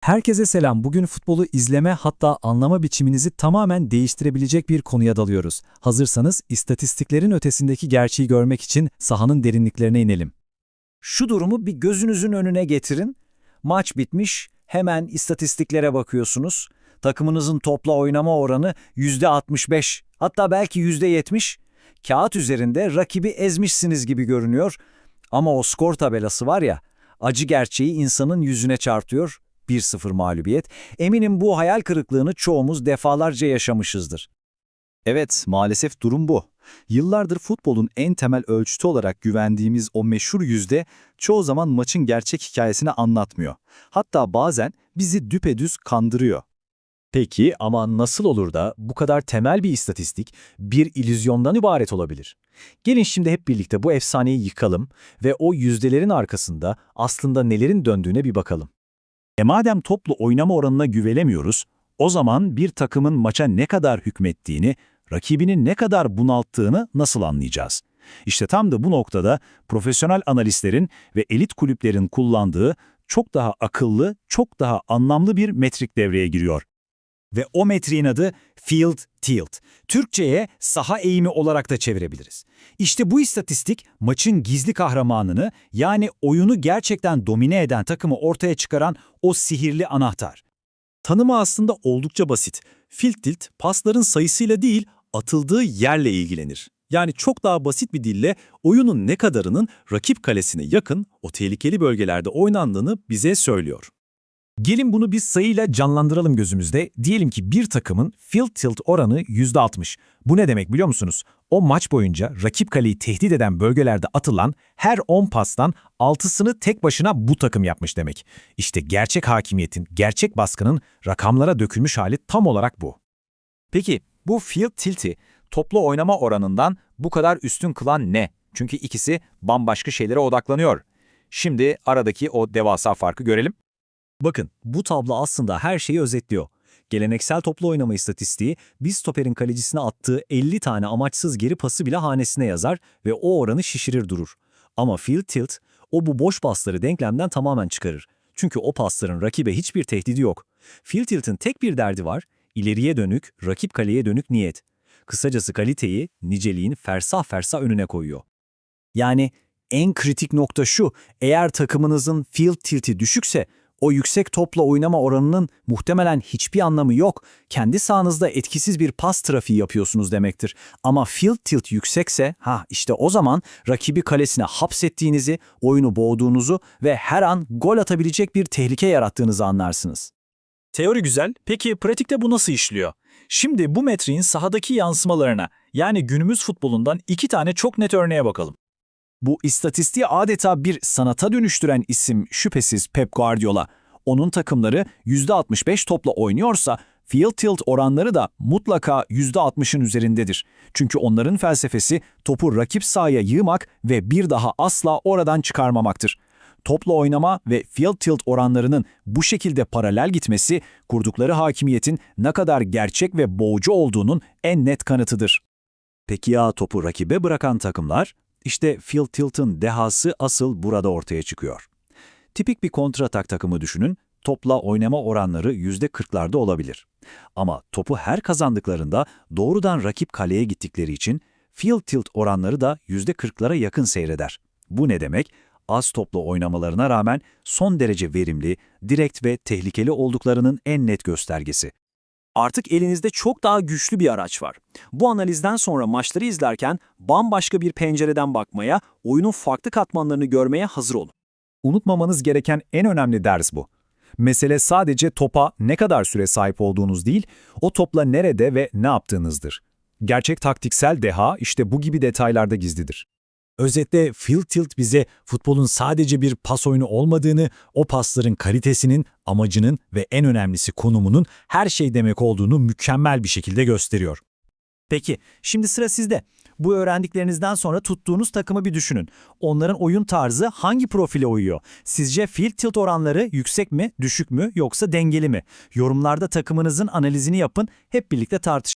Herkese selam. Bugün futbolu izleme hatta anlama biçiminizi tamamen değiştirebilecek bir konuya dalıyoruz. Hazırsanız istatistiklerin ötesindeki gerçeği görmek için sahanın derinliklerine inelim. Şu durumu bir gözünüzün önüne getirin. Maç bitmiş, hemen istatistiklere bakıyorsunuz. Takımınızın topla oynama oranı %65, hatta belki %70. Kağıt üzerinde rakibi ezmişsiniz gibi görünüyor. Ama o skor tabelası var ya, acı gerçeği insanın yüzüne çarpıyor. 1-0 mağlubiyet. Eminim bu hayal kırıklığını çoğumuz defalarca yaşamışızdır. Evet, maalesef durum bu. Yıllardır futbolun en temel ölçütü olarak güvendiğimiz o meşhur yüzde çoğu zaman maçın gerçek hikayesini anlatmıyor. Hatta bazen bizi düpedüz kandırıyor. Peki ama nasıl olur da bu kadar temel bir istatistik bir illüzyondan ibaret olabilir? Gelin şimdi hep birlikte bu efsaneyi yıkalım ve o yüzdelerin arkasında aslında nelerin döndüğüne bir bakalım. E madem toplu oynama oranına güvenemiyoruz, o zaman bir takımın maça ne kadar hükmettiğini, rakibini ne kadar bunalttığını nasıl anlayacağız? İşte tam da bu noktada profesyonel analistlerin ve elit kulüplerin kullandığı çok daha akıllı, çok daha anlamlı bir metrik devreye giriyor. Ve o metriğin adı Field Tilt. Türkçe'ye saha eğimi olarak da çevirebiliriz. İşte bu istatistik maçın gizli kahramanını yani oyunu gerçekten domine eden takımı ortaya çıkaran o sihirli anahtar. Tanımı aslında oldukça basit. Field tilt, pasların sayısıyla değil, atıldığı yerle ilgilenir. Yani çok daha basit bir dille oyunun ne kadarının rakip kalesine yakın, o tehlikeli bölgelerde oynandığını bize söylüyor. Gelin bunu bir sayıyla canlandıralım gözümüzde. Diyelim ki bir takımın field tilt oranı %60. Bu ne demek biliyor musunuz? O maç boyunca rakip kaleyi tehdit eden bölgelerde atılan her 10 pastan 6'sını tek başına bu takım yapmış demek. İşte gerçek hakimiyetin, gerçek baskının rakamlara dökülmüş hali tam olarak bu. Peki bu field tilt'i toplu oynama oranından bu kadar üstün kılan ne? Çünkü ikisi bambaşka şeylere odaklanıyor. Şimdi aradaki o devasa farkı görelim. Bakın bu tablo aslında her şeyi özetliyor. Geleneksel toplu oynama istatistiği bir stoperin kalecisine attığı 50 tane amaçsız geri pası bile hanesine yazar ve o oranı şişirir durur. Ama field tilt o bu boş pasları denklemden tamamen çıkarır. Çünkü o pasların rakibe hiçbir tehdidi yok. Field tilt'in tek bir derdi var, ileriye dönük, rakip kaleye dönük niyet. Kısacası kaliteyi, niceliğin fersah fersah önüne koyuyor. Yani en kritik nokta şu, eğer takımınızın field tilt'i düşükse o yüksek topla oynama oranının muhtemelen hiçbir anlamı yok. Kendi sahanızda etkisiz bir pas trafiği yapıyorsunuz demektir. Ama field tilt yüksekse, ha işte o zaman rakibi kalesine hapsettiğinizi, oyunu boğduğunuzu ve her an gol atabilecek bir tehlike yarattığınızı anlarsınız. Teori güzel, peki pratikte bu nasıl işliyor? Şimdi bu metriğin sahadaki yansımalarına, yani günümüz futbolundan iki tane çok net örneğe bakalım. Bu istatistiği adeta bir sanata dönüştüren isim şüphesiz Pep Guardiola. Onun takımları %65 topla oynuyorsa field tilt oranları da mutlaka %60'ın üzerindedir. Çünkü onların felsefesi topu rakip sahaya yığmak ve bir daha asla oradan çıkarmamaktır. Topla oynama ve field tilt oranlarının bu şekilde paralel gitmesi kurdukları hakimiyetin ne kadar gerçek ve boğucu olduğunun en net kanıtıdır. Peki ya topu rakibe bırakan takımlar? İşte Phil Tilt'ın dehası asıl burada ortaya çıkıyor. Tipik bir kontratak takımı düşünün, topla oynama oranları %40'larda olabilir. Ama topu her kazandıklarında doğrudan rakip kaleye gittikleri için Phil Tilt oranları da %40'lara yakın seyreder. Bu ne demek? Az toplu oynamalarına rağmen son derece verimli, direkt ve tehlikeli olduklarının en net göstergesi. Artık elinizde çok daha güçlü bir araç var. Bu analizden sonra maçları izlerken bambaşka bir pencereden bakmaya, oyunun farklı katmanlarını görmeye hazır olun. Unutmamanız gereken en önemli ders bu. Mesele sadece topa ne kadar süre sahip olduğunuz değil, o topla nerede ve ne yaptığınızdır. Gerçek taktiksel deha işte bu gibi detaylarda gizlidir. Özetle Field Tilt bize futbolun sadece bir pas oyunu olmadığını, o pasların kalitesinin, amacının ve en önemlisi konumunun her şey demek olduğunu mükemmel bir şekilde gösteriyor. Peki, şimdi sıra sizde. Bu öğrendiklerinizden sonra tuttuğunuz takımı bir düşünün. Onların oyun tarzı hangi profile uyuyor? Sizce field tilt oranları yüksek mi, düşük mü yoksa dengeli mi? Yorumlarda takımınızın analizini yapın, hep birlikte tartışalım.